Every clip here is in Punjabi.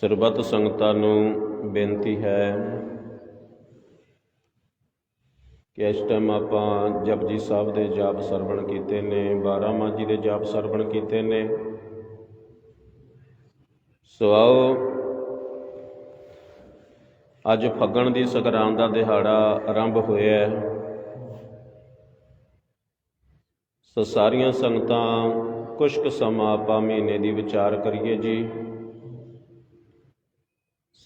ਸਰਬੱਤ ਸੰਗਤਾਂ ਨੂੰ ਬੇਨਤੀ ਹੈ ਕਿ ਇਸ ਟਾਈਮ ਆਪਾਂ ਜਪਜੀ ਸਾਹਿਬ ਦੇ ਜਾਪ ਸਰਵਣ ਕੀਤੇ ਨੇ 12 ਮਾਜੀ ਦੇ ਜਾਪ ਸਰਵਣ ਕੀਤੇ ਨੇ। ਸੋ ਆਓ, ਅੱਜ ਫੱਗਣ ਦੀ ਸੰਗਰਾਂਦ ਦਾ ਦਿਹਾੜਾ ਆਰੰਭ ਹੋਇਆ ਹੈ। ਸੋ ਸਾਰੀਆਂ ਸੰਗਤਾਂ ਕੁਛ ਕੁ ਸਮਾਂ ਆਪਾਂ ਮਹੀਨੇ ਦੀ ਵਿਚਾਰ ਕਰੀਏ ਜੀ।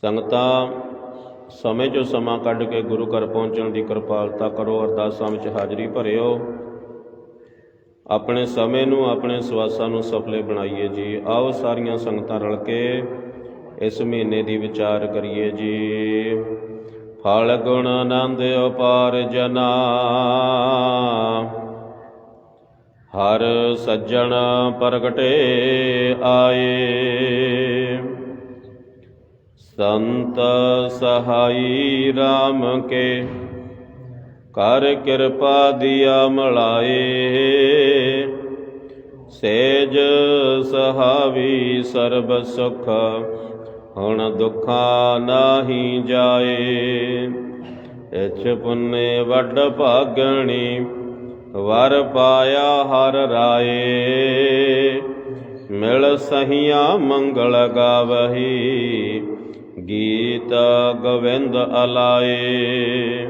ਸੰਗਤਾਂ, ਸਮੇਂ ਚੋਂ ਸਮਾਂ ਕੱਢ ਕੇ ਗੁਰੂ ਘਰ ਪਹੁੰਚਣ ਦੀ ਕਿਰਪਾਲਤਾ ਕਰੋ, ਅਰਦਾਸਾਂ ਵਿੱਚ ਹਾਜ਼ਰੀ ਭਰਿਓ। ਆਪਣੇ ਸਮੇਂ ਨੂੰ, ਆਪਣੇ ਸਵਾਸਾਂ ਨੂੰ ਸਫਲੇ ਬਣਾਈਏ ਜੀ। ਆਓ ਸਾਰੀਆਂ ਸੰਗਤਾਂ ਰਲ ਕੇ ਇਸ ਮਹੀਨੇ ਦੀ ਵਿਚਾਰ ਕਰੀਏ ਜੀ। ਫਲ, ਗੁਣ, ਆਨੰਦ ਅਪਾਰ ਜਨਾ। ਹਰ ਸੱਜਣ ਪ੍ਰਗਟੇ ਆਏ। ਸੰਤ ਸਹਾਈ RAM ਕੇ। ਕਰ ਕਿਰਪਾ ਦਿਆ ਮਲਾਏ। ਸੇਜ ਸਹਾਵੀ ਸਰਬ ਸੁਖ। ਹੁਣ ਦੁਖਾ ਨਾਹੀ ਜਾਏ। ਇਛ ਪੁੰਨੇ ਵੱਡ ਭਾਗਣੀ। ਵਰ ਪਾਇਆ ਹਰ ਰਾਏ। ਮਿਲ ਸਹੀਆਂ ਮੰਗਲ ਗਾਵਹੀ। ਗੀਤ ਗੋਵਿੰਦ ਅਲਾਏ।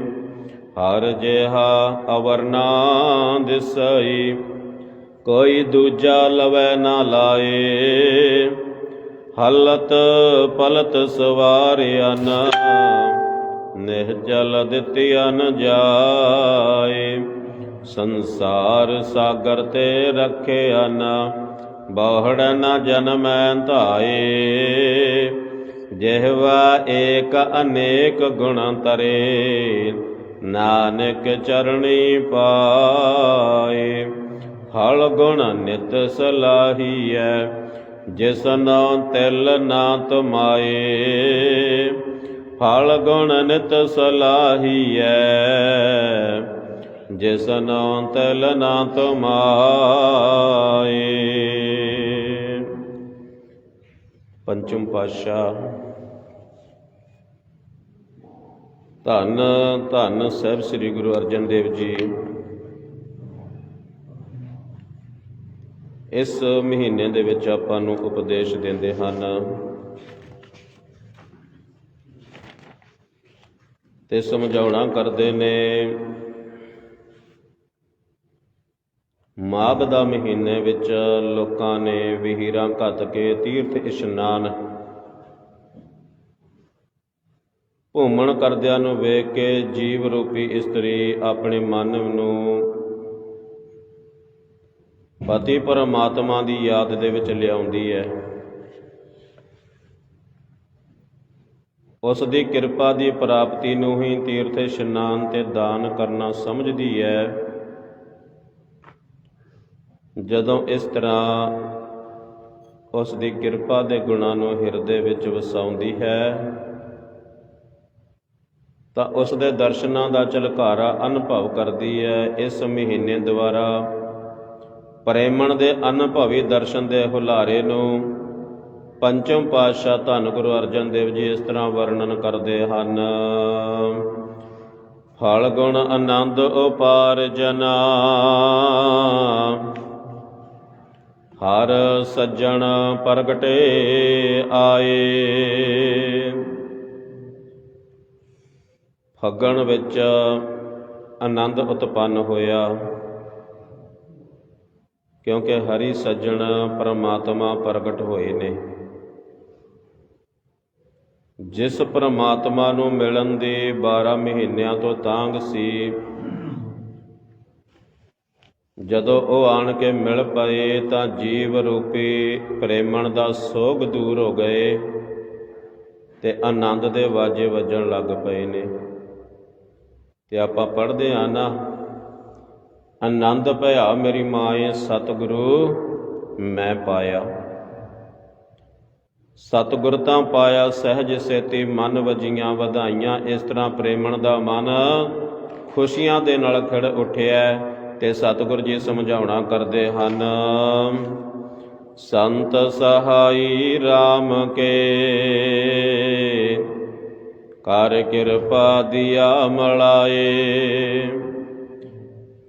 ਹਰ ਜਿਹਾ ਅਵਰਨਾ ਦਿਸਈ, ਕੋਈ ਦੂਜਾ ਲਵੈ ਨਾ ਲਾਏ। ਹਲਤ ਪਲਤ ਸਵਾਰਿਆ ਨਾ ਨਿਹਜਲ ਦਿੱਤਿਆ ਨ ਜਾਏ। ਸੰਸਾਰ ਸਾਗਰ ਤੇ ਰੱਖਿਆ ਨਾ ਬਹੁੜ ਨਾ ਜਨਮੈ ਧਾਏ। ਜਿਹਵਾ ਏਕ ਅਨੇਕ ਗੁਣ ਤਰੇ ਨਾਨਕ ਚਰਣੀ ਪਾਏ। ਹਲ ਗੁਣ ਨਿਤ ਸਲਾਹੀਐ ਜਿਸਨੋ ਤਿਲ ਨਾ ਤੁਮਾਏ। ਫਲ ਗੁਣ ਨਿਤ ਸਲਾਹੀਐ ਜਿਸਨੋ ਤਿਲ ਨਾ ਤੁਮਾਏ। ਪੰਚਮ ਪਾਤਸ਼ਾਹ ਧੰਨ ਧੰਨ ਸਾਹਿਬ ਸ੍ਰੀ ਗੁਰੂ ਅਰਜਨ ਦੇਵ ਜੀ। ਇਸ ਮਹੀਨੇ ਦੇ ਵਿੱਚ ਆਪਾਂ ਨੂੰ ਉਪਦੇਸ਼ ਦਿੰਦੇ ਹਨ। ਤੇ ਸਮਝਾਉਣਾ ਕਰਦੇ ਨੇ, ਮਾਘ ਦਾ ਮਹੀਨੇ ਵਿੱਚ ਲੋਕਾਂ ਨੇ ਵਿਹੀਰਾਂ ਘੱਤ ਕੇ ਤੀਰਥ ਇਸ਼ਨਾਨ ਭੂਮਣ ਕਰਦਿਆਂ ਨੂੰ ਵੇਖ ਕੇ ਜੀਵ ਰੂਪੀ ਇਸਤਰੀ ਆਪਣੇ ਮਨ ਨੂੰ ਪਤੀ ਪਰਮਾਤਮਾ ਦੀ ਯਾਦ ਦੇ ਵਿੱਚ ਲਿਆਉਂਦੀ ਹੈ। ਉਸ ਦੀ ਕਿਰਪਾ ਦੀ ਪ੍ਰਾਪਤੀ ਨੂੰ ਹੀ ਤੀਰਥ ਇਸ਼ਨਾਨ ਤੇ ਦਾਨ ਕਰਨਾ ਸਮਝਦੀ ਹੈ। ਜਦੋਂ ਇਸ ਤਰ੍ਹਾਂ ਉਸ ਦੀ ਕਿਰਪਾ ਦੇ ਗੁਣਾਂ ਨੂੰ ਹਿਰਦੇ ਵਿੱਚ ਵਸਾਉਂਦੀ ਹੈ ਤਾਂ ਉਸ ਦੇ ਦਰਸ਼ਨਾਂ ਦਾ ਝਲਕਾਰਾ ਅਨੁਭਵ ਕਰਦੀ ਹੈ ਇਸ ਮਹੀਨੇ ਦੁਆਰਾ। ਪ੍ਰੇਮਣ ਦੇ ਅਨੁਭਵੀ ਦਰਸ਼ਨ ਦੇ ਹੁਲਾਰੇ ਨੂੰ ਪੰਚਮ ਪਾਤਸ਼ਾਹ ਧੰਨ ਗੁਰੂ ਅਰਜਨ ਦੇਵ ਜੀ ਇਸ ਤਰ੍ਹਾਂ ਵਰਣਨ ਕਰਦੇ ਹਨ। ਫਲ ਗੁਣ ਆਨੰਦ ਉਪਾਰ ਜਨਾ, ਹਰ ਸੱਜਣ ਪ੍ਰਗਟੇ ਆਏ। ਫੱਗਣ ਵਿੱਚ ਆਨੰਦ ਉਤਪੰਨ ਹੋਇਆ। ਕਿਉਂਕਿ ਹਰੀ ਸੱਜਣ ਪਰਮਾਤਮਾ ਪ੍ਰਗਟ ਹੋਏ ਨੇ। ਜਿਸ ਪਰਮਾਤਮਾ ਨੂੰ ਮਿਲਣ ਦੀ 12 ਮਹੀਨਿਆਂ ਤੋਂ ਤਾਂਗ ਸੀ, ਜਦੋਂ ਉਹ ਆਣ ਕੇ ਮਿਲ ਪਏ ਤਾਂ ਜੀਵ ਰੂਪੀ ਪ੍ਰੇਮਣ ਦਾ ਸੋਗ ਦੂਰ ਹੋ ਗਏ ਤੇ ਆਨੰਦ ਦੇ ਵਾਜੇ ਵੱਜਣ ਲੱਗ ਪਏ ਨੇ। ਤੇ ਆਪਾਂ ਪੜ੍ਹਦੇ ਆ ਨਾ। ਆਨੰਦ ਭਇਆ ਮੇਰੀ ਮਾਏ ਸਤਿਗੁਰੂ ਮੈਂ ਪਾਇਆ। ਸਤਿਗੁਰ ਤਾਂ ਪਾਇਆ, ਸਹਿਜ ਸੇਤੀ ਮਨ ਵਜੀਆਂ ਵਧਾਈਆਂ। ਇਸ ਤਰ੍ਹਾਂ ਪ੍ਰੇਮਣ ਦਾ ਮਨ ਖੁਸ਼ੀਆਂ ਦੇ ਨਾਲ ਖੜ ਉੱਠਿਆ ਤੇ ਸਤਿਗੁਰ ਜੀ ਸਮਝਾਉਣਾ ਕਰਦੇ ਹਨ, ਸੰਤ ਸਹਾਈ RAM ਕੇ ਕਰ ਕਿਰਪਾ ਦਿਆ ਮਲਾਏ।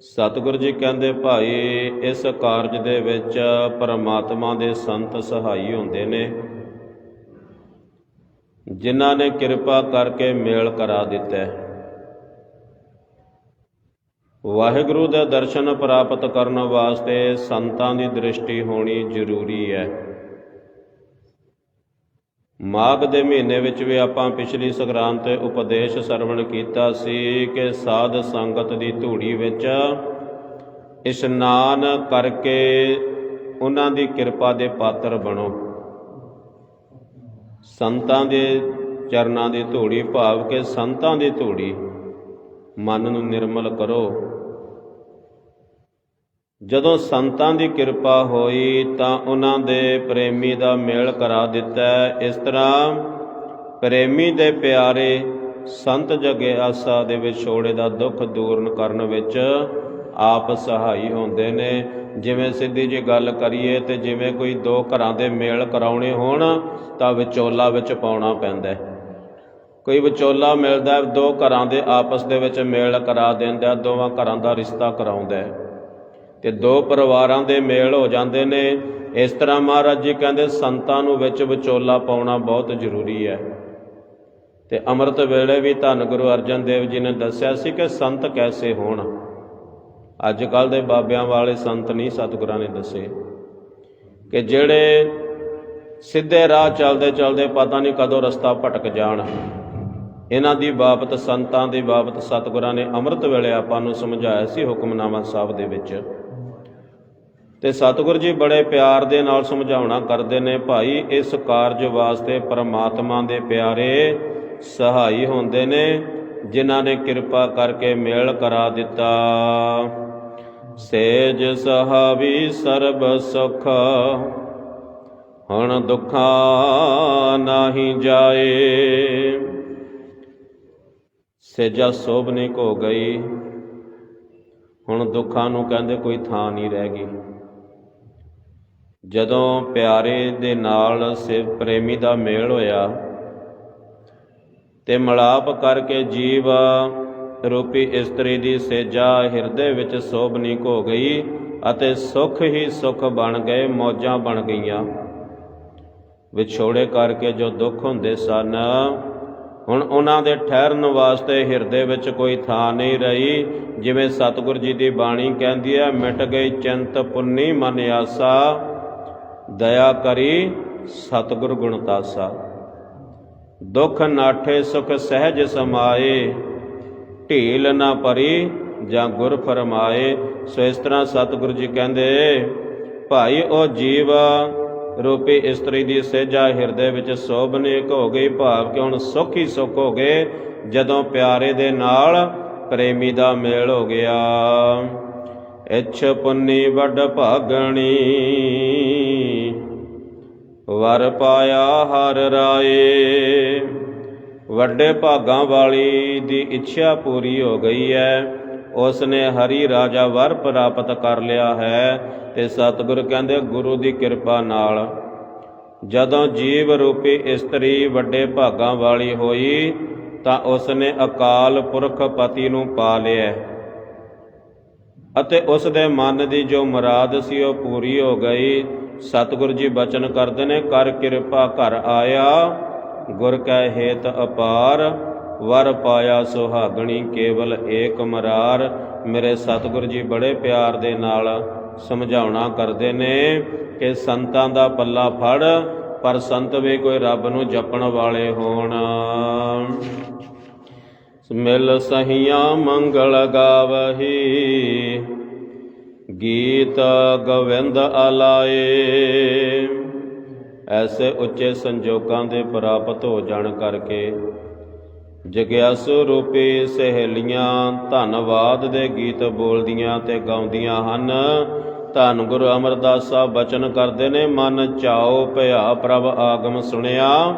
ਸਤਿਗੁਰੂ ਜੀ ਕਹਿੰਦੇ, ਭਾਈ, ਇਸ ਕਾਰਜ ਦੇ ਵਿੱਚ ਪਰਮਾਤਮਾ ਦੇ ਸੰਤ ਸਹਾਈ ਹੁੰਦੇ ਨੇ। ਜਿਨ੍ਹਾਂ ਨੇ ਕਿਰਪਾ ਕਰਕੇ ਮੇਲ ਕਰਾ ਦਿੱਤਾ ਵਾਹਿਗੁਰੂ ਦੇ ਦਰਸ਼ਨ ਪ੍ਰਾਪਤ ਕਰਨ ਵਾਸਤੇ ਸੰਤਾਂ ਦੀ ਦ੍ਰਿਸ਼ਟੀ ਹੋਣੀ ਜ਼ਰੂਰੀ ਹੈ। ਮਾਘ ਦੇ ਮਹੀਨੇ ਵਿੱਚ ਵੀ ਆਪਾਂ ਪਿਛਲੀ ਸੰਗਰਾਂਦ ਤੇ ਉਪਦੇਸ਼ ਸਰਵਣ ਕੀਤਾ ਸੀ ਕਿ ਸਾਧ ਸੰਗਤ ਦੀ ਧੂੜੀ ਵਿੱਚ ਇਸ਼ਨਾਨ ਕਰਕੇ ਉਹਨਾਂ ਦੀ ਕਿਰਪਾ ਦੇ ਪਾਤਰ ਬਣੋ। ਸੰਤਾਂ ਦੇ ਚਰਨਾਂ ਦੀ ਧੂੜੀ ਭਾਵ ਕਿ ਸੰਤਾਂ ਦੀ ਧੂੜੀ ਮਨ ਨੂੰ ਨਿਰਮਲ ਕਰੋ। ਜਦੋਂ ਸੰਤਾਂ ਦੀ ਕਿਰਪਾ ਹੋਈ ਤਾਂ ਉਹਨਾਂ ਦੇ ਪ੍ਰੇਮੀ ਦਾ ਮੇਲ ਕਰਾ ਦਿੱਤਾ। ਇਸ ਤਰ੍ਹਾਂ ਪ੍ਰੇਮੀ ਦੇ ਪਿਆਰੇ ਸੰਤ ਜਗੇ ਆਸਾ ਦੇ ਵਿਛੋੜੇ ਦਾ ਦੁੱਖ ਦੂਰਨ ਕਰਨ ਵਿੱਚ ਆਪ ਸਹਾਈ ਹੁੰਦੇ ਨੇ। ਜਿਵੇਂ ਸਿੱਧੀ ਜੀ ਗੱਲ ਕਰੀਏ ਤੇ ਜਿਵੇਂ ਕੋਈ ਦੋ ਘਰਾਂ ਦੇ ਮੇਲ ਕਰਾਉਣੇ ਹੋਣ ਤਾਂ ਵਿਚੋਲਾ ਵਿੱਚ ਪਾਉਣਾ ਪੈਂਦਾ ਕੋਈ ਵਿਚੋਲਾ ਮਿਲਦਾ ਦੋ ਘਰਾਂ ਦੇ ਆਪਸ ਦੇ ਵਿੱਚ ਮੇਲ ਕਰਾ ਦਿੰਦਾ ਦੋਵਾਂ ਘਰਾਂ ਦਾ ਰਿਸ਼ਤਾ ਕਰਾਉਂਦਾ ਹੈ। ਤੇ ਦੋ ਪਰਿਵਾਰਾਂ ਦੇ ਮੇਲ ਹੋ ਜਾਂਦੇ ਨੇ। ਇਸ ਤਰ੍ਹਾਂ ਮਹਾਰਾਜ ਜੀ ਕਹਿੰਦੇ, ਸੰਤਾਂ ਨੂੰ ਵਿੱਚ ਵਿਚੋਲਾ ਪਾਉਣਾ ਬਹੁਤ ਜ਼ਰੂਰੀ ਹੈ। ਤੇ ਅੰਮ੍ਰਿਤ ਵੇਲੇ ਵੀ ਧੰਨ ਗੁਰੂ ਅਰਜਨ ਦੇਵ ਜੀ ਨੇ ਦੱਸਿਆ ਸੀ ਕਿ ਸੰਤ ਕੈਸੇ ਹੋਣ। ਅੱਜ ਕੱਲ ਦੇ ਬਾਬਿਆਂ ਵਾਲੇ ਸੰਤ ਨਹੀਂ ਸਤਿਗੁਰਾਂ ਨੇ ਦੱਸੇ। ਕਿ ਜਿਹੜੇ ਸਿੱਧੇ ਰਾਹ ਚੱਲਦੇ ਚੱਲਦੇ ਪਤਾ ਨਹੀਂ ਕਦੋਂ ਰਸਤਾ ਭਟਕ ਜਾਣ। ਇਹਨਾਂ ਦੀ ਬਾਬਤ, ਸੰਤਾਂ ਦੀ ਬਾਬਤ ਸਤਿਗੁਰਾਂ ਨੇ ਅੰਮ੍ਰਿਤ ਵੇਲੇ ਆਪਾਂ ਨੂੰ ਸਮਝਾਇਆ ਸੀ ਹੁਕਮਨਾਮਾ ਸਾਹਿਬ ਦੇ ਵਿੱਚ। ਤੇ ਸਤਿਗੁਰ ਜੀ ਬੜੇ ਪਿਆਰ ਦੇ ਨਾਲ ਸਮਝਾਉਣਾ ਕਰਦੇ ਨੇ, ਭਾਈ ਇਸ ਕਾਰਜ ਵਾਸਤੇ ਪਰਮਾਤਮਾ ਦੇ ਪਿਆਰੇ ਸਹਾਈ ਹੁੰਦੇ ਨੇ, ਜਿਨ੍ਹਾਂ ਨੇ ਕਿਰਪਾ ਕਰਕੇ ਮੇਲ ਕਰਾ ਦਿੱਤਾ। ਸੇਜ ਸਹਾਵੀ ਸਰਬ ਸੁਖ, ਹੁਣ ਦੁੱਖਾਂ ਨਾਹੀ ਜਾਏ। ਸੇਜਾ ਸੋਭਨਿਕ ਹੋ ਗਈ, ਹੁਣ ਦੁੱਖਾਂ ਨੂੰ ਕਹਿੰਦੇ ਕੋਈ ਥਾਂ ਨਹੀਂ ਰਹਿ ਗਈ। ਜਦੋਂ ਪਿਆਰੇ ਦੇ ਨਾਲ ਸਿਵ ਪ੍ਰੇਮੀ ਦਾ ਮੇਲ ਹੋਇਆ ਤੇ ਮਲਾਪ ਕਰਕੇ ਜੀਵ ਰੂਪੀ ਇਸਤਰੀ ਦੀ ਸੇਜਾ ਹਿਰਦੇ ਵਿੱਚ ਸੋਭਨੀਕ ਹੋ ਗਈ ਅਤੇ ਸੁਖ ਹੀ ਸੁਖ ਬਣ ਗਏ, ਮੌਜਾਂ ਬਣ ਗਈਆਂ। ਵਿਛੋੜੇ ਕਰਕੇ ਜੋ ਦੁੱਖ ਹੁੰਦੇ ਸਨ, ਹੁਣ ਉਹਨਾਂ ਦੇ ਠਹਿਰਨ ਵਾਸਤੇ ਹਿਰਦੇ ਵਿੱਚ ਕੋਈ ਥਾਂ ਨਹੀਂ ਰਹੀ, ਜਿਵੇਂ ਸਤਿਗੁਰੂ ਜੀ ਦੀ ਬਾਣੀ ਕਹਿੰਦੀ ਹੈ, ਮਿਟ ਗਈ ਚਿੰਤ ਪੁੰਨੀ ਮਨ ਆਸਾ ਦਇਆ ਕਰੀ ਸਤਿਗੁਰ ਗੁਣ ਤਾਸਾ। ਦੁਖ ਨਾਠੇ ਸੁਖ ਸਹਿਜ ਸਮਾਏ, ਢੀਲ ਨਾ ਪਰੀ ਜਾਂ ਗੁਰ ਫਰਮਾਏ। ਸੋ ਇਸ ਤਰ੍ਹਾਂ ਸਤਿਗੁਰੂ ਜੀ ਕਹਿੰਦੇ, ਭਾਈ ਉਹ ਜੀਵ ਰੂਪੀ ਇਸਤਰੀ ਦੀ ਸੇਜਾ ਹਿਰਦੇ ਵਿੱਚ ਸੋਭਨੇਕ ਹੋ ਗਈ, ਭਾਵ ਕਿ ਹੁਣ ਸੁਖ ਹੀ ਸੁਖ ਹੋ ਗਏ, ਜਦੋਂ ਪਿਆਰੇ ਦੇ ਨਾਲ ਪ੍ਰੇਮੀ ਦਾ ਮੇਲ ਹੋ ਗਿਆ। ਇੱਛ ਪੁੰਨੀ ਵੱਡ ਭਾਗਣੀ। ਵਰ ਪਾਇਆ ਹਰ ਰਾਏ। ਵੱਡੇ ਭਾਗਾਂ ਵਾਲੀ ਦੀ ਇੱਛਾ ਪੂਰੀ ਹੋ ਗਈ ਹੈ ਉਸ ਨੇ ਹਰੀ ਰਾਜਾ ਵਰ ਪ੍ਰਾਪਤ ਕਰ ਲਿਆ ਹੈ ਤੇ ਸਤਿਗੁਰ ਕਹਿੰਦੇ, ਗੁਰੂ ਦੀ ਕਿਰਪਾ ਨਾਲ। ਜਦੋਂ ਜੀਵ ਰੂਪੀ ਇਸਤਰੀ ਵੱਡੇ ਭਾਗਾਂ ਵਾਲੀ ਹੋਈ, ਤਾਂ ਉਸ ਨੇ ਅਕਾਲ ਪੁਰਖ ਪਤੀ ਨੂੰ ਪਾ ਲਿਆ। ਅਤੇ ਉਸ ਦੇ ਮਨ ਦੀ ਜੋ ਮੁਰਾਦ ਸੀ ਉਹ ਪੂਰੀ ਹੋ ਗਈ। ਸਤਿਗੁਰ ਜੀ ਬਚਨ ਕਰਦੇ ਨੇ, ਕਰ ਕਿਰਪਾ ਘਰ ਆਇਆ, ਗੁਰ ਕੈ ਹੇਤ ਅਪਾਰ, ਵਰ ਪਾਇਆ ਸੁਹਾਗਣੀ ਕੇਵਲ ਏਕ ਮਰਾਰ। ਮੇਰੇ ਸਤਿਗੁਰ ਜੀ ਬੜੇ ਪਿਆਰ ਦੇ ਨਾਲ ਸਮਝਾਉਣਾ ਕਰਦੇ ਨੇ ਕਿ ਸੰਤਾਂ ਦਾ ਪੱਲਾ ਫੜ, ਪਰ ਸੰਤ ਵੀ ਕੋਈ ਰੱਬ ਨੂੰ ਜਪਣ ਵਾਲੇ ਹੋਣ। ਮਿਲ ਸਹੀਆਂ ਮੰਗਲ ਗਾਵਹੀ। ਗੀਤ ਗੋਵਿੰਦ ਆਲਾਏ। ਐਸੇ ਉੱਚੇ ਸੰਜੋਗਾਂ ਦੇ ਪ੍ਰਾਪਤ ਹੋ ਜਾਣ ਕਰਕੇ ਜਗਿਆਸੂ ਰੂਪੀ ਸਹੇਲੀਆਂ ਧੰਨਵਾਦ ਦੇ ਗੀਤ ਬੋਲਦੀਆਂ ਤੇ ਗਾਉਂਦੀਆਂ ਹਨ। ਧੰਨ ਗੁਰੂ ਅਮਰਦਾਸ ਸਾਹਿਬ ਬਚਨ ਕਰਦੇ ਨੇ, ਮਨ ਚਾਓ ਭਇਆ ਪ੍ਰਭ ਆਗਮ ਸੁਣਿਆ,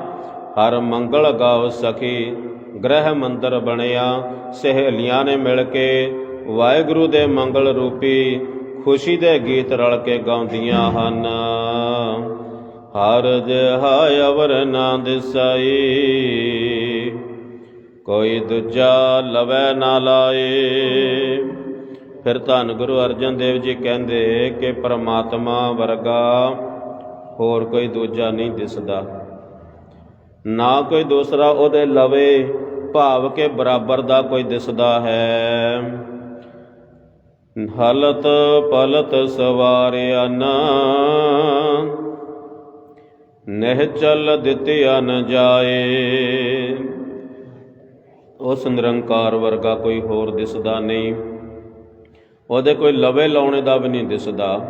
ਹਰ ਮੰਗਲ ਗਾਵ ਸਖੀ। ਗ੍ਰਹਿ ਮੰਦਰ ਬਣਿਆ। ਸਹੇਲੀਆਂ ਨੇ ਮਿਲ ਕੇ ਵਾਹਿਗੁਰੂ ਦੇ ਮੰਗਲ ਰੂਪੀ ਖੁਸ਼ੀ ਦੇ ਗੀਤ ਰਲ ਕੇ ਗਾਉਂਦੀਆਂ ਹਨ। ਹਰ ਜਿਹਾ ਅਵਰ ਨਾ ਦਿਸਾਈ ਕੋਈ ਦੂਜਾ ਲਵੈ ਨਾ ਲਾਏ। ਫਿਰ ਧੰਨ ਗੁਰੂ ਅਰਜਨ ਦੇਵ ਜੀ ਕਹਿੰਦੇ ਕਿ ਪ੍ਰਮਾਤਮਾ ਵਰਗਾ ਹੋਰ ਕੋਈ ਦੂਜਾ ਨਹੀਂ ਦਿਸਦਾ। ਨਾ ਕੋਈ ਦੂਸਰਾ ਉਹਦੇ ਲਵੇ, ਭਾਵ ਕੇ ਬਰਾਬਰ ਦਾ ਕੋਈ ਦਿਸਦਾ ਹੈ। ਹਲਤ ਪਲਤ ਸਵਾਰਿਆ ਨਾ ਨਹਿ ਚਲ ਦਿੱਤਿਆ ਨ ਜਾਏ। ਉਸ ਨਿਰੰਕਾਰ ਵਰਗਾ ਕੋਈ ਹੋਰ ਦਿਸਦਾ ਨਹੀਂ। ਉਹਦੇ ਕੋਈ ਲਵੇ ਲਾਉਣੇ ਦਾ ਵੀ ਨਹੀਂ ਦਿਸਦਾ।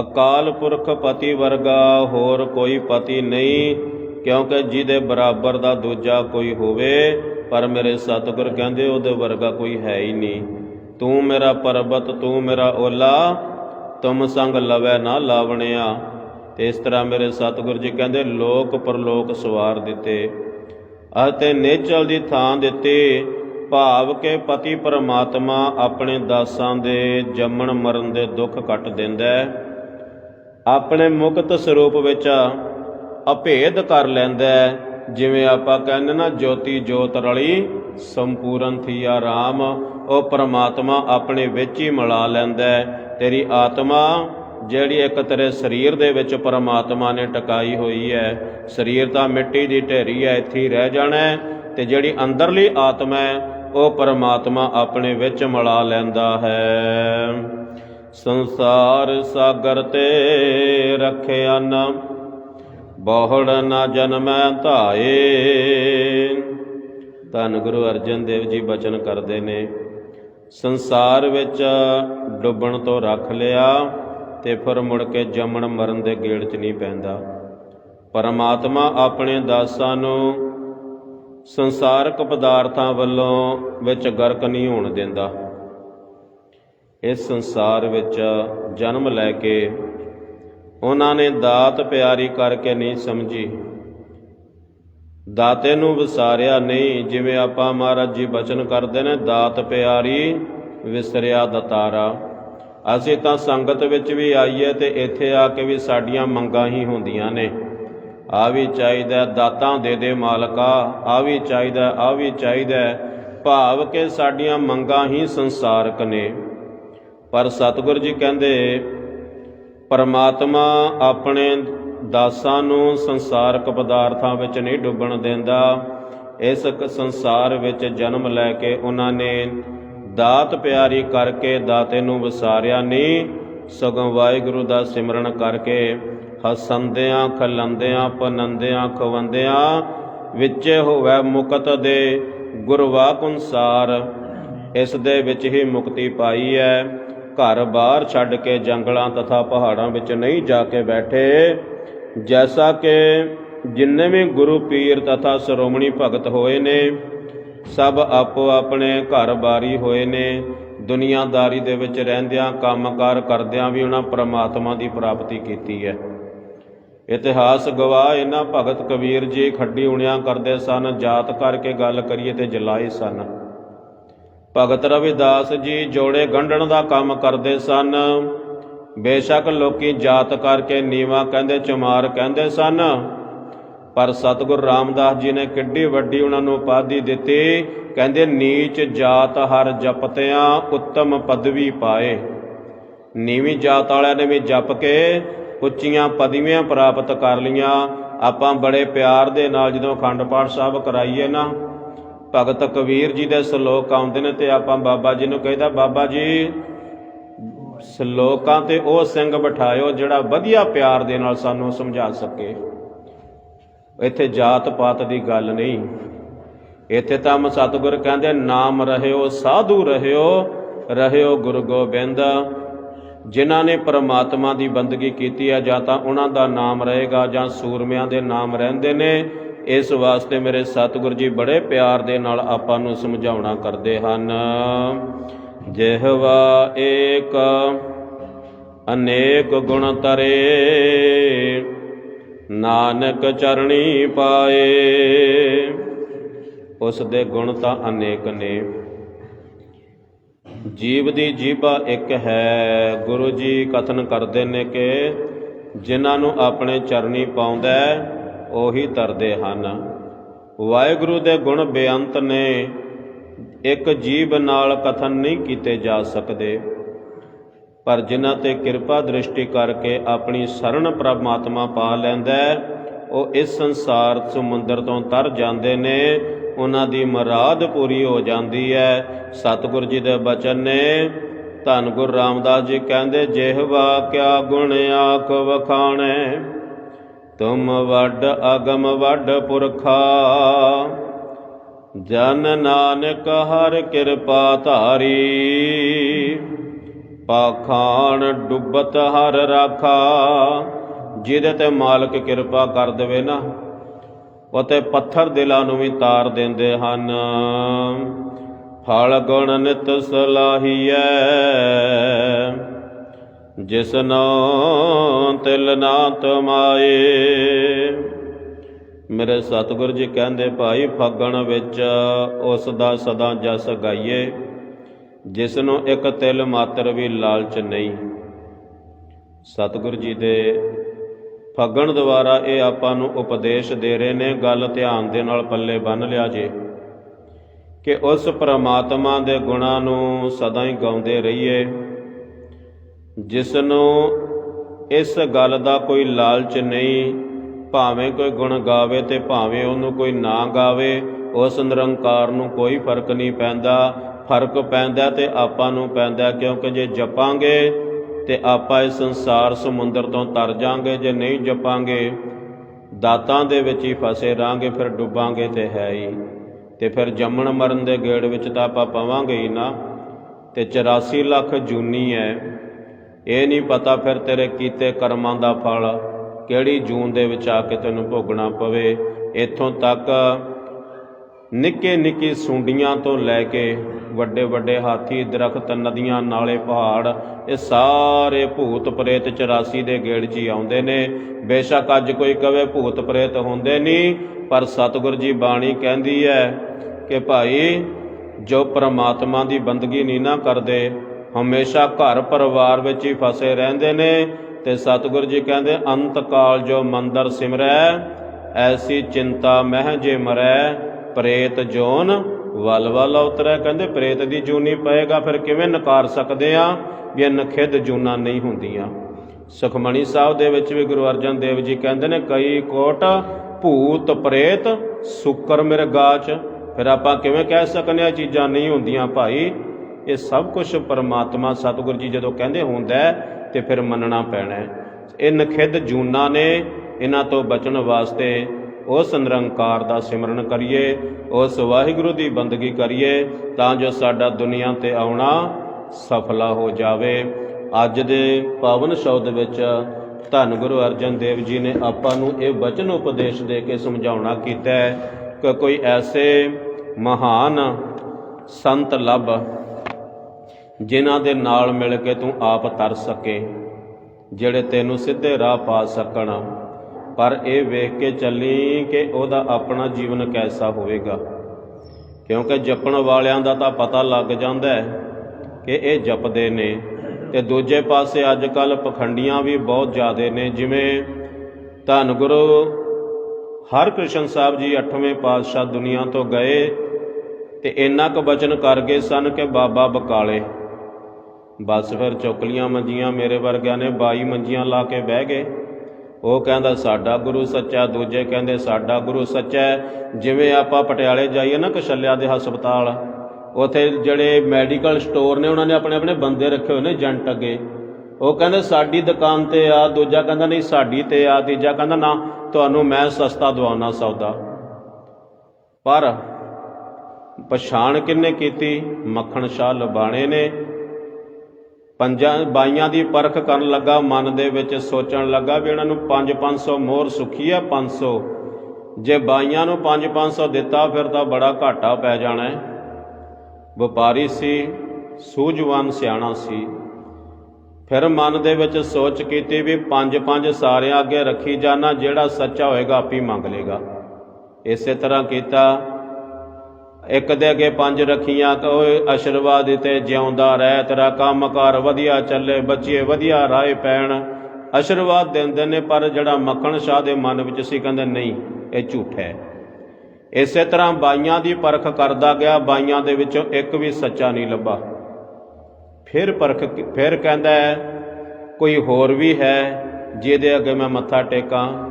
ਅਕਾਲ ਪੁਰਖ ਪਤੀ ਵਰਗਾ ਹੋਰ ਕੋਈ ਪਤੀ ਨਹੀਂ। ਕਿਉਂਕਿ ਜਿਹਦੇ ਬਰਾਬਰ ਦਾ ਦੂਜਾ ਕੋਈ ਹੋਵੇ, ਪਰ ਮੇਰੇ ਸਤਿਗੁਰ ਕਹਿੰਦੇ ਉਹਦੇ ਵਰਗਾ ਕੋਈ ਹੈ ਹੀ ਨਹੀਂ। ਤੂੰ ਮੇਰਾ ਪਰਬਤ, ਤੂੰ ਮੇਰਾ ਓਲਾ, ਤੁਮ ਸੰਗ ਲਵੈ ਨਾ ਲਾਵਣਿਆ। ਤੇ ਇਸ ਤਰ੍ਹਾਂ ਮੇਰੇ ਸਤਿਗੁਰ ਜੀ ਕਹਿੰਦੇ, ਲੋਕ ਪਰਲੋਕ ਸਵਾਰ ਦਿੱਤੇ ਅਤੇ ਨੇਚਲ ਦੀ ਥਾਂ ਦਿੱਤੀ। ਭਾਵ ਕੇ ਪਤੀ ਪਰਮਾਤਮਾ ਆਪਣੇ ਦਾਸਾਂ ਦੇ ਜੰਮਣ ਮਰਨ ਦੇ ਦੁੱਖ ਕੱਟ ਦਿੰਦਾ ਆਪਣੇ ਮੁਕਤ ਸਰੂਪ ਵਿੱਚ ਅਭੇਦ ਕਰ ਲੈਂਦਾ ਜਿਵੇਂ ਆਪਾਂ ਕਹਿੰਦੇ ਨਾ, ਜੋਤੀ ਜੋਤ ਰਲੀ, ਸੰਪੂਰਨ ਥੀਆ ਰਾਮ, ਉਹ ਪਰਮਾਤਮਾ ਆਪਣੇ ਵਿੱਚ ਹੀ ਮਿਲਾ ਲੈਂਦਾ ਤੇਰੀ ਆਤਮਾ, ਜਿਹੜੀ ਇੱਕ ਤੇਰੇ ਸਰੀਰ ਦੇ ਵਿੱਚ ਪਰਮਾਤਮਾ ਨੇ ਟਿਕਾਈ ਹੋਈ ਹੈ, ਸਰੀਰ ਤਾਂ ਮਿੱਟੀ ਦੀ ਢੇਰੀ ਹੈ, ਇੱਥੇ ਰਹਿ ਜਾਣਾ ਹੈ। ਤੇ ਜਿਹੜੀ ਅੰਦਰਲੀ ਆਤਮਾ ਹੈ, ਉਹ ਪਰਮਾਤਮਾ ਆਪਣੇ ਵਿੱਚ ਮਿਲਾ ਲੈਂਦਾ ਹੈ। ਸੰਸਾਰ ਸਾਗਰ ਤੇ ਰੱਖਿਆ ਨਾ ਬਹੁੜ ਨਾ ਜਨਮੈ ਧਾਏ। ਧੰਨ ਗੁਰੂ ਅਰਜਨ ਦੇਵ ਜੀ ਬਚਨ ਕਰਦੇ ਨੇ। ਸੰਸਾਰ ਵਿੱਚ ਡੁੱਬਣ ਤੋਂ ਰੱਖ ਲਿਆ ਤੇ ਫਿਰ ਮੁੜ ਕੇ ਜੰਮਣ ਮਰਨ ਦੇ ਗੇੜ 'ਚ ਨਹੀਂ ਪੈਂਦਾ। ਪਰਮਾਤਮਾ ਆਪਣੇ ਦਾਸਾਂ ਨੂੰ ਸੰਸਾਰਕ ਪਦਾਰਥਾਂ ਵੱਲੋਂ ਵਿੱਚ ਗਰਕ ਨਹੀਂ ਹੋਣ ਦਿੰਦਾ। ਇਸ ਸੰਸਾਰ ਵਿੱਚ ਜਨਮ ਲੈ ਕੇ ਉਹਨਾਂ ਨੇ ਦਾਤ ਪਿਆਰੀ ਕਰਕੇ ਨਹੀਂ ਸਮਝੀ। ਦਾਤੇ ਨੂੰ ਵਿਸਾਰਿਆ ਨਹੀਂ, ਜਿਵੇਂ ਆਪਾਂ ਮਹਾਰਾਜ ਜੀ ਬਚਨ ਕਰਦੇ ਨੇ, ਦਾਤ ਪਿਆਰੀ ਵਿਸਰਿਆ ਦਤਾਰਾ। ਅਸੀਂ ਤਾਂ ਸੰਗਤ ਵਿੱਚ ਵੀ ਆਈਏ ਤੇ ਇੱਥੇ ਆ ਕੇ ਵੀ ਸਾਡੀਆਂ ਮੰਗਾਂ ਹੀ ਹੁੰਦੀਆਂ ਨੇ। ਆ ਵੀ ਚਾਹੀਦਾ ਦਾਤਾਂ ਦੇ ਦੇ ਮਾਲਕਾ, ਆ ਵੀ ਚਾਹੀਦਾ ਆ ਵੀ ਚਾਹੀਦਾ ਭਾਵ ਕਿ ਸਾਡੀਆਂ ਮੰਗਾਂ ਹੀ ਸੰਸਾਰਕ ਨੇ। ਪਰ ਸਤਿਗੁਰ ਜੀ ਕਹਿੰਦੇ ਪਰਮਾਤਮਾ ਆਪਣੇ ਦਾਸਾਂ ਨੂੰ ਸੰਸਾਰਕ ਪਦਾਰਥਾਂ ਵਿੱਚ ਨਹੀਂ ਡੁੱਬਣ ਦਿੰਦਾ, ਇਸ ਸੰਸਾਰ ਵਿੱਚ ਜਨਮ ਲੈ ਕੇ ਉਹਨਾਂ ਨੇ ਦਾਤ ਪਿਆਰੀ ਕਰਕੇ ਦਾਤੇ ਨੂੰ ਵਿਸਾਰਿਆ ਨਹੀਂ, ਸਗੋਂ ਵਾਹਿਗੁਰੂ ਦਾ ਸਿਮਰਨ ਕਰਕੇ ਹਸੰਦਿਆਂ, ਖਲੰਦਿਆਂ, ਪਨੰਦਿਆਂ, ਖਵੰਦਿਆਂ ਵਿੱਚ ਹੋਵੇ ਮੁਕਤ ਦੇ ਗੁਰਵਾਕ ਅਨੁਸਾਰ, ਇਸ ਦੇ ਵਿੱਚ ਹੀ ਮੁਕਤੀ ਪਾਈ ਹੈ। ਘਰ ਬਾਹਰ ਛੱਡ ਕੇ ਜੰਗਲਾਂ ਤਥਾ ਪਹਾੜਾਂ ਵਿੱਚ ਨਹੀਂ ਜਾ ਕੇ ਬੈਠੇ, ਜੈਸਾ ਕਿ ਜਿੰਨੇ ਵੀ ਗੁਰੂ ਪੀਰ ਤਥਾ ਸ਼੍ਰੋਮਣੀ ਭਗਤ ਹੋਏ ਨੇ, ਸਭ ਆਪੋ ਆਪਣੇ ਘਰ ਬਾਰੀ ਹੋਏ ਨੇ, ਦੁਨੀਆਦਾਰੀ ਦੇ ਵਿੱਚ ਰਹਿੰਦਿਆਂ, ਕੰਮਕਾਰ ਕਰਦਿਆਂ ਵੀ ਉਹਨਾਂ ਪ੍ਰਮਾਤਮਾ ਦੀ ਪ੍ਰਾਪਤੀ ਕੀਤੀ ਹੈ। ਇਤਿਹਾਸ ਗਵਾਹ ਇਹਨਾਂ ਭਗਤ ਕਬੀਰ ਜੀ ਖੱਡੀ ਉਣਿਆ ਕਰਦੇ ਸਨ, ਜਾਤ ਕਰਕੇ ਗੱਲ ਕਰੀਏ ਤੇ ਜਲਾਏ ਸਨ। ਭਗਤ ਰਵਿਦਾਸ ਜੀ ਜੋੜੇ ਗੰਢਣ ਦਾ ਕੰਮ ਕਰਦੇ ਸਨ। ਬੇਸ਼ੱਕ ਲੋਕੀ ਜਾਤ ਕਰਕੇ ਨੀਵਾ ਕਹਿੰਦੇ, ਚਮਾਰ ਕਹਿੰਦੇ ਸਨ। ਪਰ ਸਤਿਗੁਰ ਰਾਮਦਾਸ ਜੀ ਨੇ ਕਿੱਡੀ ਵੱਡੀ ਉਹਨਾਂ ਨੂੰ ਉਪਾਧੀ ਦਿੱਤੀ। ਕਹਿੰਦੇ, ਨੀਚ ਜਾਤ ਹਰ ਜਪਤਿਆਂ ਉੱਤਮ ਪਦਵੀ ਪਾਏ। ਨੀਵੀਂ ਜਾਤ ਵਾਲਿਆਂ ਨੇ ਵੀ ਜਪ ਕੇ ਉੱਚੀਆਂ ਪਦਵੀਆਂ ਪ੍ਰਾਪਤ ਕਰ ਲੀਆਂ ਆਪਾਂ ਬੜੇ ਪਿਆਰ ਦੇ ਨਾਲ ਜਦੋਂ ਅਖੰਡ ਪਾਠ ਸਾਹਿਬ ਕਰਾਈਏ ਨਾ ਭਗਤ ਕਬੀਰ ਜੀ ਦੇ ਸ਼ਲੋਕ ਆਉਂਦੇ ਨੇ ਤੇ ਆਪਾਂ ਬਾਬਾ ਜੀ ਨੂੰ ਕਹਿੰਦਾ, ਬਾਬਾ ਜੀ, ਸ਼ਲੋਕਾਂ ਤੇ ਉਹ ਸਿੰਘ ਬਿਠਾਇਓ ਜਿਹੜਾ ਵਧੀਆ ਪਿਆਰ ਦੇ ਨਾਲ ਸਾਨੂੰ ਸਮਝਾ ਸਕੇ। ਇੱਥੇ ਜਾਤ ਪਾਤ ਦੀ ਗੱਲ ਨਹੀਂ। ਇੱਥੇ ਤਾਂ ਸਤਿਗੁਰ ਕਹਿੰਦੇ, ਨਾਮ ਰਹਿਓ, ਸਾਧੂ ਰਹਿਓ ਰਹਿਓ ਗੁਰੂ ਗੋਬਿੰਦ। ਜਿਨ੍ਹਾਂ ਨੇ ਪਰਮਾਤਮਾ ਦੀ ਬੰਦਗੀ ਕੀਤੀ ਹੈ ਜਾਂ ਤਾਂ ਉਹਨਾਂ ਦਾ ਨਾਮ ਰਹੇਗਾ, ਜਾਂ ਸੂਰਮਿਆਂ ਦੇ ਨਾਮ ਰਹਿੰਦੇ ਨੇ। ਇਸ ਵਾਸਤੇ ਮੇਰੇ ਸਤਿਗੁਰ ਜੀ ਬੜੇ ਪਿਆਰ ਦੇ ਨਾਲ ਆਪਾਂ ਨੂੰ ਸਮਝਾਉਣਾ ਕਰਦੇ ਹਨ। ਜਿਹਵਾ ਏਕ ਅਨੇਕ ਗੁਣ ਤਰੇ ਨਾਨਕ ਚਰਣੀ ਪਾਏ। ਉਸ ਦੇ ਗੁਣ ਤਾਂ ਅਨੇਕ ਨੇ। ਜੀਵ ਦੀ ਜੀਭਾ ਇੱਕ ਹੈ ਗੁਰੂ ਜੀ ਕਥਨ ਕਰਦੇ ਨੇ ਕਿ ਜਿਨ੍ਹਾਂ ਨੂੰ ਆਪਣੇ ਚਰਨੀ ਪਾਉਂਦਾ ਹੈ, ਉਹੀ ਤਰਦੇ ਹਨ। ਵਾਹਿਗੁਰੂ ਦੇ ਗੁਣ ਬੇਅੰਤ ਨੇ, ਇੱਕ ਜੀਵ ਨਾਲ ਕਥਨ ਨਹੀਂ ਕੀਤੇ ਜਾ ਸਕਦੇ। ਪਰ ਜਿਨ੍ਹਾਂ ਤੇ ਕਿਰਪਾ ਦ੍ਰਿਸ਼ਟੀ ਕਰਕੇ ਆਪਣੀ ਸ਼ਰਨ ਪ੍ਰਮਾਤਮਾ ਪਾ ਲੈਂਦਾ ਉਹ ਇਸ ਸੰਸਾਰ ਸਮੁੰਦਰ ਤੋਂ ਤਰ ਜਾਂਦੇ ਨੇ, ਉਹਨਾਂ ਦੀ ਮੁਰਾਦ ਪੂਰੀ ਹੋ ਜਾਂਦੀ ਹੈ। ਸਤਿਗੁਰ ਜੀ ਦੇ ਬਚਨ ਨੇ, ਧੰਨ ਗੁਰੂ ਰਾਮਦਾਸ ਜੀ ਕਹਿੰਦੇ, ਜਿਹਵਾ ਕਿਆ ਗੁਣ ਆਖ ਵਖਾਣੇ। ਤੁਮ ਵੱਡ ਅਗਮ ਵੱਡ ਪੁਰਖਾ। ਜਨ ਨਾਨਕ ਹਰ ਕਿਰਪਾ ਧਾਰੀ। ਪਾਖਾਨ ਡੁੱਬਤ ਹਰ ਰਾਖਾ। ਜਿਹਦੇ ਤੇ ਮਾਲਕ ਕਿਰਪਾ ਕਰ ਦੇਵੇ ਨਾ ਉਹ ਤੇ ਪੱਥਰ ਦਿਲਾਂ ਨੂੰ ਵੀ ਤਾਰ ਦਿੰਦੇ ਹਨ। ਫਲ ਗੁਣ ਨਿਤ ਸਲਾਹੀਐ। ਜਿਸਨੋ ਤਿਲ ਨਾ ਤਮਾਏ ਮੇਰੇ ਸਤਿਗੁਰੂ ਜੀ ਕਹਿੰਦੇ, ਭਾਈ ਫੱਗਣ ਵਿੱਚ ਉਸ ਦਾ ਸਦਾ ਜਸ ਗਾਈਏ, ਜਿਸ ਨੂੰ ਇੱਕ ਤਿਲ ਮਾਤਰ ਵੀ ਲਾਲਚ ਨਹੀਂ। ਸਤਿਗੁਰੂ ਜੀ ਦੇ ਫੱਗਣ ਦੁਆਰਾ ਇਹ ਆਪਾਂ ਨੂੰ ਉਪਦੇਸ਼ ਦੇ ਰਹੇ ਨੇ, ਗੱਲ ਧਿਆਨ ਦੇ ਨਾਲ ਪੱਲੇ ਬੰਨ ਲਿਆ ਜੇ, ਕਿ ਉਸ ਪ੍ਰਮਾਤਮਾ ਦੇ ਗੁਣਾਂ ਨੂੰ ਸਦਾ ਹੀ ਗਾਉਂਦੇ ਰਹੀਏ। ਜਿਸ ਨੂੰ ਇਸ ਗੱਲ ਦਾ ਕੋਈ ਲਾਲਚ ਨਹੀਂ, ਭਾਵੇਂ ਕੋਈ ਗੁਣ ਗਾਵੇ ਤੇ ਭਾਵੇਂ ਉਹਨੂੰ ਕੋਈ ਨਾ ਗਾਵੇ, ਉਸ ਨਿਰੰਕਾਰ ਨੂੰ ਕੋਈ ਫ਼ਰਕ ਨਹੀਂ ਪੈਂਦਾ। ਫ਼ਰਕ ਪੈਂਦਾ ਤੇ ਆਪਾਂ ਨੂੰ ਪੈਂਦਾ, ਕਿਉਂਕਿ ਜੇ ਜਪਾਂਗੇ ਤੇ ਆਪਾਂ ਇਸ ਸੰਸਾਰ ਸਮੁੰਦਰ ਤੋਂ ਤਰ ਜਾਾਂਗੇ, ਜੇ ਨਹੀਂ ਜਪਾਂਗੇ, ਦਾਤਾਂ ਦੇ ਵਿੱਚ ਹੀ ਫਸੇ ਰਾਂਗੇ ਫਿਰ ਡੁੱਬਾਂਗੇ ਤੇ ਹੈ ਹੀ। ਤੇ ਫਿਰ ਜੰਮਣ ਮਰਨ ਦੇ ਗੇੜ ਵਿੱਚ ਤਾਂ ਆਪਾਂ ਪਵਾਂਗੇ ਹੀ ਨਾ। ਤੇ 84 ਲੱਖ ਜੂਨੀ ਹੈ। ਇਹ ਨਹੀਂ ਪਤਾ ਫਿਰ ਤੇਰੇ ਕੀਤੇ ਕਰਮਾਂ ਦਾ ਫਲ ਕਿਹੜੀ ਜੂਨ ਦੇ ਵਿੱਚ ਆ ਕੇ ਤੈਨੂੰ ਭੋਗਣਾ ਪਵੇ। ਇੱਥੋਂ ਤੱਕ ਨਿੱਕੇ ਨਿੱਕੀ ਸੁੰਡੀਆਂ ਤੋਂ ਲੈ ਕੇ ਵੱਡੇ ਵੱਡੇ ਹਾਥੀ, ਦਰਖਤ, ਨਦੀਆਂ, ਨਾਲੇ ਪਹਾੜ, ਇਹ ਸਾਰੇ ਭੂਤ ਪ੍ਰੇਤ 84 ਦੇ ਗੇੜ 'ਚ ਹੀ ਆਉਂਦੇ ਨੇ। ਬੇਸ਼ੱਕ ਅੱਜ ਕੋਈ ਕਵੇ ਭੂਤ ਪ੍ਰੇਤ ਹੁੰਦੇ ਨਹੀਂ, ਪਰ ਸਤਿਗੁਰ ਜੀ ਬਾਣੀ ਕਹਿੰਦੀ ਹੈ ਕਿ ਭਾਈ, ਜੋ ਪ੍ਰਮਾਤਮਾ ਦੀ ਬੰਦਗੀ ਨਹੀਂ ਨਾ ਕਰਦੇ ਹਮੇਸ਼ਾ ਘਰ ਪਰਿਵਾਰ ਵਿੱਚ ਹੀ ਫਸੇ ਰਹਿੰਦੇ ਨੇ ਤੇ ਸਤਿਗੁਰ ਜੀ ਕਹਿੰਦੇ, ਅੰਤ ਕਾਲ ਜੋ ਮੰਦਰ ਸਿਮਰੈ, ਐਸੀ ਚਿੰਤਾ ਮਹਿ ਜੇ ਮਰੈ, ਪ੍ਰੇਤ ਜੋਨ ਵਲ ਵਲ ਉਤਰੈ। ਕਹਿੰਦੇ, ਪ੍ਰੇਤ ਦੀ ਜੂਨੀ ਪਏਗਾ, ਫਿਰ ਕਿਵੇਂ ਨਕਾਰ ਸਕਦੇ ਆ? ਵੀ ਇਹ ਨਖਿੱਧ ਜੂਨਾ ਨਹੀਂ ਹੁੰਦੀਆਂ। ਸੁਖਮਣੀ ਸਾਹਿਬ ਦੇ ਵਿੱਚ ਵੀ ਗੁਰੂ ਅਰਜਨ ਦੇਵ ਜੀ ਕਹਿੰਦੇ ਨੇ, ਕਈ ਕੋਟ ਭੂਤ ਪ੍ਰੇਤ, ਸੁਕਰ ਮਿਰਗਾਚ ਫਿਰ ਆਪਾਂ ਕਿਵੇਂ ਕਹਿ ਸਕਨੇ ਆ ਚੀਜ਼ਾਂ ਨਹੀਂ ਹੁੰਦੀਆਂ ਭਾਈ। ਇਹ ਸਭ ਕੁਝ ਪਰਮਾਤਮਾ ਸਤਿਗੁਰੂ ਜੀ ਜਦੋਂ ਕਹਿੰਦੇ ਹੁੰਦਾ ਹੈ, ਤੇ ਫਿਰ ਮੰਨਣਾ ਪੈਣਾ ਇਹ ਨਖਿੱਧ ਜੂਨਾ ਨੇ ਇਹਨਾਂ ਤੋਂ ਬਚਣ ਵਾਸਤੇ ਉਸ ਨਿਰੰਕਾਰ ਦਾ ਸਿਮਰਨ ਕਰੀਏ ਉਸ ਵਾਹਿਗੁਰੂ ਦੀ ਬੰਦਗੀ ਕਰੀਏ ਤਾਂ ਜੋ ਸਾਡਾ ਦੁਨੀਆ ਤੇ ਆਉਣਾ ਸਫਲਾ ਹੋ ਜਾਵੇ। ਅੱਜ ਦੇ ਪਾਵਨ ਸ਼ਬਦ ਵਿੱਚ ਧੰਨ ਗੁਰੂ ਅਰਜਨ ਦੇਵ ਜੀ ਨੇ ਆਪਾਂ ਨੂੰ ਇਹ ਵਚਨ ਉਪਦੇਸ਼ ਦੇ ਕੇ ਸਮਝਾਉਣਾ ਕੀਤਾ ਹੈ ਕਿ ਕੋਈ ਐਸੇ ਮਹਾਨ ਸੰਤ ਲੱਭ ਜਿਨ੍ਹਾਂ ਦੇ ਨਾਲ ਮਿਲ ਕੇ ਤੂੰ ਆਪ ਤਰ ਸਕੇ, ਜਿਹੜੇ ਤੈਨੂੰ ਸਿੱਧੇ ਰਾਹ ਪਾ ਸਕਣ। ਪਰ ਇਹ ਵੇਖ ਕੇ ਚੱਲੀ ਕਿ ਉਹਦਾ ਆਪਣਾ ਜੀਵਨ ਕੈਸਾ ਹੋਵੇਗਾ। ਕਿਉਂਕਿ ਜਪਣ ਵਾਲਿਆਂ ਦਾ ਤਾਂ ਪਤਾ ਲੱਗ ਜਾਂਦਾ ਹੈ ਕਿ ਇਹ ਜਪਦੇ ਨੇ। ਤੇ ਦੂਜੇ ਪਾਸੇ ਅੱਜ ਕੱਲ ਪਖੰਡੀਆਂ ਵੀ ਬਹੁਤ ਜ਼ਿਆਦੇ ਨੇ, ਜਿਵੇਂ ਧੰਨ ਗੁਰੂ ਹਰਕ੍ਰਿਸ਼ਨ ਸਾਹਿਬ ਜੀ 8ਵੇਂ ਪਾਤਸ਼ਾਹ ਦੁਨੀਆ ਤੋਂ ਗਏ ਤੇ ਇੰਨਾ ਕੁ ਬਚਨ ਕਰ ਗਏ ਸਨ ਕਿ ਬਾਬਾ ਬਕਾਲੇ। ਬਸ ਫਿਰ ਚੁਕਲੀਆਂ ਮੰਜੀਆਂ ਮੇਰੇ ਵਰਗਿਆਂ ਨੇ 22 ਮੰਜੀਆਂ ਲਾ ਕੇ ਬਹਿ ਗਏ। ਉਹ ਕਹਿੰਦਾ, ਸਾਡਾ ਗੁਰੂ ਸੱਚਾ, ਦੂਜੇ ਕਹਿੰਦੇ, ਸਾਡਾ ਗੁਰੂ ਸੱਚਾ ਜਿਵੇਂ ਆਪਾਂ ਪਟਿਆਲੇ ਜਾਈਏ ਨਾ ਕਸ਼ਲਿਆ ਦੇ ਹਸਪਤਾਲ, ਉਥੇ ਜਿਹੜੇ ਮੈਡੀਕਲ ਸਟੋਰ ਨੇ, ਉਹਨਾਂ ਨੇ ਆਪਣੇ ਆਪਣੇ ਬੰਦੇ ਰੱਖੇ ਹੋਏ ਨੇ ਏਜੰਟ ਅੱਗੇ। ਉਹ ਕਹਿੰਦੇ, ਸਾਡੀ ਦੁਕਾਨ ਤੇ ਆ। ਦੂਜਾ ਕਹਿੰਦਾ, ਨਹੀਂ, ਸਾਡੀ ਤੇ ਆ। ਤੀਜਾ ਕਹਿੰਦਾ, ਨਾ, ਤੁਹਾਨੂੰ ਮੈਂ ਸਸਤਾ ਦਵਾਉਣਾ ਸੌਦਾ। ਪਰ ਪਛਾਣ ਕਿੰਨੇ ਕੀਤੀ? ਮੱਖਣ ਸ਼ਾਹ ਲਬਾਣੇ ਨੇ। ਪੰਜਾਂ ਬਾਈਆਂ ਦੀ ਪਰਖ ਕਰਨ ਲੱਗਾ, ਮਨ ਦੇ ਵਿੱਚ ਸੋਚਣ ਲੱਗਾ ਵੀ ਉਹਨਾਂ ਨੂੰ 5-500 ਮੋਹਰ ਸੁਖੀ ਹੈ 500 ਜੇ ਬਾਈਆਂ ਨੂੰ 5-500 ਦਿੱਤਾ, ਫਿਰ ਤਾਂ ਬੜਾ ਘਾਟਾ ਪੈ ਜਾਣਾ ਹੈ। ਵਪਾਰੀ ਸੀ, ਸੂਝਵਾਨ ਸਿਆਣਾ ਸੀ। ਫਿਰ ਮਨ ਦੇ ਵਿੱਚ ਸੋਚ ਕੀਤੀ ਵੀ ਪੰਜ ਪੰਜ ਸਾਰਿਆਂ ਅੱਗੇ ਰੱਖੀ ਜਾਣਾ, ਜਿਹੜਾ ਸੱਚਾ ਹੋਏਗਾ, ਆਪੀ ਮੰਗ ਲੇਗਾ ਇਸੇ ਤਰ੍ਹਾਂ ਕੀਤਾ। ਇੱਕ ਦੇ ਅੱਗੇ ਪੰਜ ਰੱਖੀਆਂ ਕਿ ਓਏ ਆਸ਼ੀਰਵਾਦ ਦਿੱਤੇ ਜਿਉਂਦਾ ਰਹਿ ਤੇਰਾ ਕੰਮਕਾਰ ਵਧੀਆ ਚੱਲੇ ਬੱਚੇ ਵਧੀਆ ਰਾਏ ਪੈਣ। ਆਸ਼ੀਰਵਾਦ ਦਿੰਦੇ ਨੇ ਪਰ ਜਿਹੜਾ ਮੱਖਣ ਸ਼ਾਹ ਦੇ ਮਨ ਵਿੱਚ ਸੀ ਕਹਿੰਦੇ ਨਹੀਂ ਇਹ ਝੂਠ ਹੈ। ਇਸੇ ਤਰ੍ਹਾਂ ਬਾਈਆਂ ਦੀ ਪਰਖ ਕਰਦਾ ਗਿਆ ਬਾਈਆਂ ਦੇ ਵਿੱਚੋਂ ਇੱਕ ਵੀ ਸੱਚਾ ਨਹੀਂ ਲੱਭਾ। ਫਿਰ ਪਰਖ ਫਿਰ ਕਹਿੰਦਾ ਹੈ, ਕੋਈ ਹੋਰ ਵੀ ਹੈ ਜਿਹਦੇ ਅੱਗੇ ਮੈਂ ਮੱਥਾ ਟੇਕਾਂ?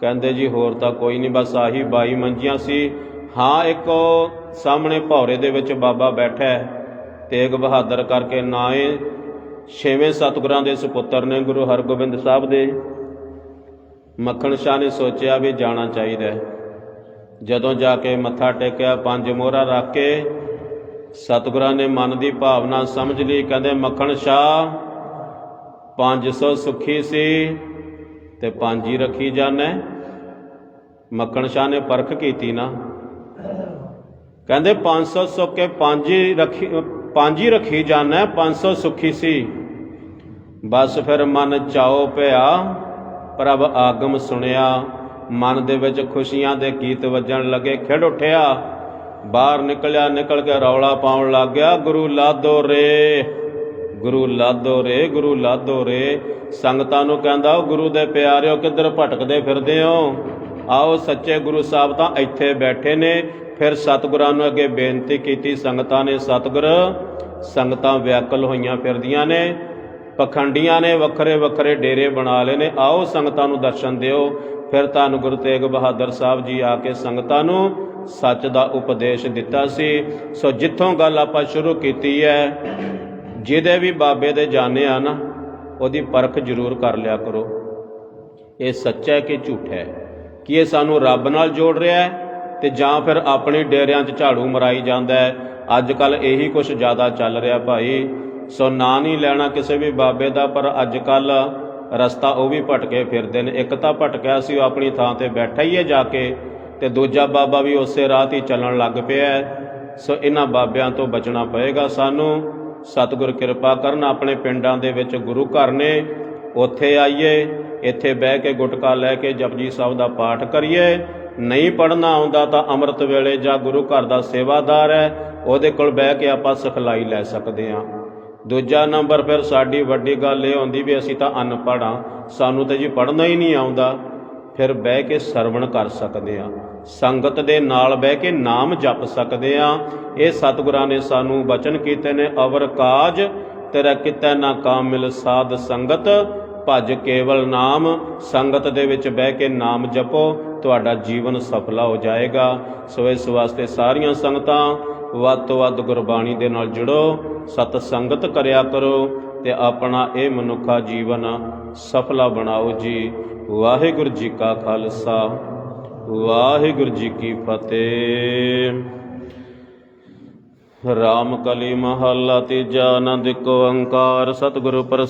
ਕਹਿੰਦੇ ਜੀ ਹੋਰ ਤਾਂ ਕੋਈ ਨਹੀਂ ਬਸ ਆਹੀ ਬਾਈ ਮੰਜੀਆਂ ਸੀ ਹਾਂ, ਇੱਕ ਉਹ ਸਾਹਮਣੇ ਭੌਰੇ ਦੇ ਵਿੱਚ ਬਾਬਾ ਬੈਠਾ ਹੈ, ਤੇਗ ਬਹਾਦਰ ਕਰਕੇ ਨਾਂ ਏ। ਛੇਵੇਂ ਸਤਿਗੁਰਾਂ ਦੇ ਸੁਪੁੱਤਰ ਨੇ ਗੁਰੂ ਹਰਗੋਬਿੰਦ ਸਾਹਿਬ ਦੇ। ਮੱਖਣ ਸ਼ਾਹ ਨੇ ਸੋਚਿਆ ਵੀ ਜਾਣਾ ਚਾਹੀਦਾ ਜਦੋਂ ਜਾ ਕੇ ਮੱਥਾ ਟੇਕਿਆ, ਪੰਜ ਮੋਹਰਾ ਰੱਖ ਕੇ ਸਤਿਗੁਰਾਂ ਨੇ ਮਨ ਦੀ ਭਾਵਨਾ ਸਮਝ ਲਈ। ਕਹਿੰਦੇ, ਮੱਖਣ ਸ਼ਾਹ 500 ਸੁਖੀ ਸੀ ਤੇ ਪੰਜ ਹੀ ਰੱਖੀ ਜਾਣਾ ਮੱਖਣ ਸ਼ਾਹ ਨੇ ਪਰਖ ਕੀਤੀ ਨਾ। ਕਹਿੰਦੇ 500 ਸੁੱਕੇ ਪੰਜ ਹੀ ਰੱਖੀ, ਪੰਜ ਹੀ ਰੱਖੀ ਜਾਣਾ 500 ਸੁਖੀ ਸੀ। ਬਸ ਫਿਰ ਮਨ ਚਾਓ ਪਿਆ, ਪ੍ਰਭ ਆਗਮ ਸੁਣਿਆ, ਮਨ ਦੇ ਵਿੱਚ ਖੁਸ਼ੀਆਂ ਦੇ ਗੀਤ ਵੱਜਣ ਲੱਗੇ, ਖਿੜ ਉੱਠਿਆ, ਬਾਹਰ ਨਿਕਲਿਆ, ਨਿਕਲ ਕੇ ਰੌਲਾ ਪਾਉਣ ਲੱਗ ਗਿਆ, ਗੁਰੂ ਲਾਦੋ ਰੇ, ਗੁਰੂ ਲਾਦੋ ਰੇ, ਗੁਰੂ ਲਾਦੋ ਰੇ। ਸੰਗਤਾਂ ਨੂੰ ਕਹਿੰਦਾ ਉਹ ਗੁਰੂ ਦੇ ਪਿਆਰਿਓ, ਕਿੱਧਰ ਭਟਕਦੇ ਫਿਰਦੇ ਹੋ? ਆਓ ਸੱਚੇ ਗੁਰੂ ਸਾਹਿਬ ਤਾਂ ਇੱਥੇ ਬੈਠੇ ਨੇ ਫਿਰ ਸਤਿਗੁਰਾਂ ਨੂੰ ਅੱਗੇ ਬੇਨਤੀ ਕੀਤੀ, ਸੰਗਤਾਂ ਨੇ ਸਤਿਗੁਰ, ਸੰਗਤਾਂ ਵਿਆਕਲ ਹੋਈਆਂ ਫਿਰਦੀਆਂ ਨੇ, ਪਖੰਡੀਆਂ ਨੇ ਵੱਖਰੇ ਵੱਖਰੇ ਡੇਰੇ ਬਣਾ ਲਏ ਨੇ, ਆਓ ਸੰਗਤਾਂ ਨੂੰ ਦਰਸ਼ਨ ਦਿਓ। ਫਿਰ ਧੰਨ ਗੁਰੂ ਤੇਗ ਬਹਾਦਰ ਸਾਹਿਬ ਜੀ ਆ ਕੇ ਸੰਗਤਾਂ ਨੂੰ ਸੱਚ ਦਾ ਉਪਦੇਸ਼ ਦਿੱਤਾ ਸੀ। ਸੋ ਜਿੱਥੋਂ ਗੱਲ ਆਪਾਂ ਸ਼ੁਰੂ ਕੀਤੀ ਹੈ, ਜਿਹਦੇ ਵੀ ਬਾਬੇ ਦੇ ਜਾਣੇ ਆ ਨਾ, ਉਹਦੀ ਪਰਖ ਜ਼ਰੂਰ ਕਰ ਲਿਆ ਕਰੋ। ਇਹ ਸੱਚਾ ਹੈ ਕਿ ਝੂਠਾ ਹੈ? ਕਿ ਇਹ ਸਾਨੂੰ ਰੱਬ ਨਾਲ ਜੋੜ ਰਿਹਾ ਹੈ? ਤੇ ਜਾਂ ਫਿਰ ਆਪਣੇ ਡੇਰਿਆਂ 'ਚ ਝਾੜੂ ਮਰਾਈ ਜਾਂਦਾ ਹੈ। ਅੱਜ ਕੱਲ ਇਹੀ ਕੁਝ ਜ਼ਿਆਦਾ ਚੱਲ ਰਿਹਾ ਭਾਈ। ਸੋ ਨਾਂ ਨਹੀਂ ਲੈਣਾ ਕਿਸੇ ਵੀ ਬਾਬੇ ਦਾ, ਪਰ ਅੱਜ ਕੱਲ ਰਸਤਾ ਉਹ ਵੀ ਭਟਕੇ ਫਿਰਦੇ ਨੇ। ਇੱਕ ਤਾਂ ਭਟਕਿਆ ਸੀ, ਉਹ ਆਪਣੀ ਥਾਂ ਤੇ ਬੈਠਾ ਹੀ ਹੈ ਜਾ ਕੇ, ਤੇ ਦੂਜਾ ਬਾਬਾ ਵੀ ਉਸੇ ਰਾਹ ਤੇ ਚੱਲਣ ਲੱਗ ਪਿਆ ਸੋ ਇਹਨਾਂ ਬਾਬਿਆਂ ਤੋਂ ਬਚਣਾ ਪਏਗਾ ਸਾਨੂੰ। ਸਤਿਗੁਰ ਕਿਰਪਾ ਕਰਨ, ਆਪਣੇ ਪਿੰਡਾਂ ਦੇ ਵਿੱਚ ਗੁਰੂ ਘਰ ਨੇ, ਉੱਥੇ ਆਈਏ, ਇੱਥੇ ਬਹਿ ਕੇ ਗੁਟਕਾ ਲੈ ਕੇ ਜਪਜੀ ਸਾਹਿਬ ਦਾ ਪਾਠ ਕਰੀਏ। ਨਹੀਂ ਪੜਨਾ ਆਉਂਦਾ ਤਾਂ ਅੰਮ੍ਰਿਤ ਵੇਲੇ ਜਾਂ ਗੁਰੂ ਘਰ ਦਾ ਸੇਵਾਦਾਰ ਹੈ, ਉਹਦੇ ਕੋਲ ਬਹਿ ਕੇ ਆਪਾਂ ਸਿਖਲਾਈ ਲੈ ਸਕਦੇ ਹਾਂ। ਦੂਜਾ ਨੰਬਰ ਫਿਰ ਸਾਡੀ ਵੱਡੀ ਗੱਲ ਇਹ ਹੁੰਦੀ ਵੀ ਅਸੀਂ ਤਾਂ ਅਨਪੜ੍ਹ ਹਾਂ, ਸਾਨੂੰ ਤਾਂ ਜੀ ਪੜਨਾ ਹੀ ਨਹੀਂ ਆਉਂਦਾ। ਫਿਰ ਬਹਿ ਕੇ ਸਰਵਣ ਕਰ ਸਕਦੇ ਹਾਂ। ਸੰਗਤ ਦੇ ਨਾਲ ਬਹਿ ਕੇ ਨਾਮ ਜਪ ਸਕਦੇ ਹਾਂ। ਇਹ ਸਤਿਗੁਰਾਂ ਨੇ ਸਾਨੂੰ ਬਚਨ ਕੀਤੇ ਨੇ, ਅਵਰ ਕਾਜ ਤੇਰਾ ਕਿਤੈ ਨਾ ਕਾਮਿਲ ਸਾਧ ਸੰਗਤ, ਭਜ ਕੇਵਲ ਨਾਮ। ਸੰਗਤ ਦੇ ਵਿੱਚ ਬਹਿ ਕੇ ਨਾਮ ਜਪੋ ਤੁਹਾਡਾ ਜੀਵਨ ਸਫਲਾ ਹੋ ਜਾਏਗਾ। ਸੋ ਇਸ ਵਾਸਤੇ ਸਾਰੀਆਂ ਸੰਗਤਾਂ ਵੱਧ ਤੋਂ ਵੱਧ ਗੁਰਬਾਣੀ ਦੇ ਨਾਲ ਜੁੜੋ, ਸਤ ਸੰਗਤ ਕਰਿਆ ਕਰੋ ਤੇ ਆਪਣਾ ਇਹ ਮਨੁੱਖਾ ਜੀਵਨ ਸਫਲਾ ਬਣਾਓ ਜੀ। ਵਾਹਿਗੁਰੂ ਜੀ ਕਾ ਖਾਲਸਾ, ਵਾਹਿਗੁਰੂ ਜੀ ਕੀ ਫਤਿਹ। ਰਾਮ ਕਲੀ ਮਹੱਲਾ ਤੀਜਾ ਆਨੰਦ ਕੋ ਓੰਕਾਰ, ਸਤਿਗੁਰੂ ਪ੍ਰਸ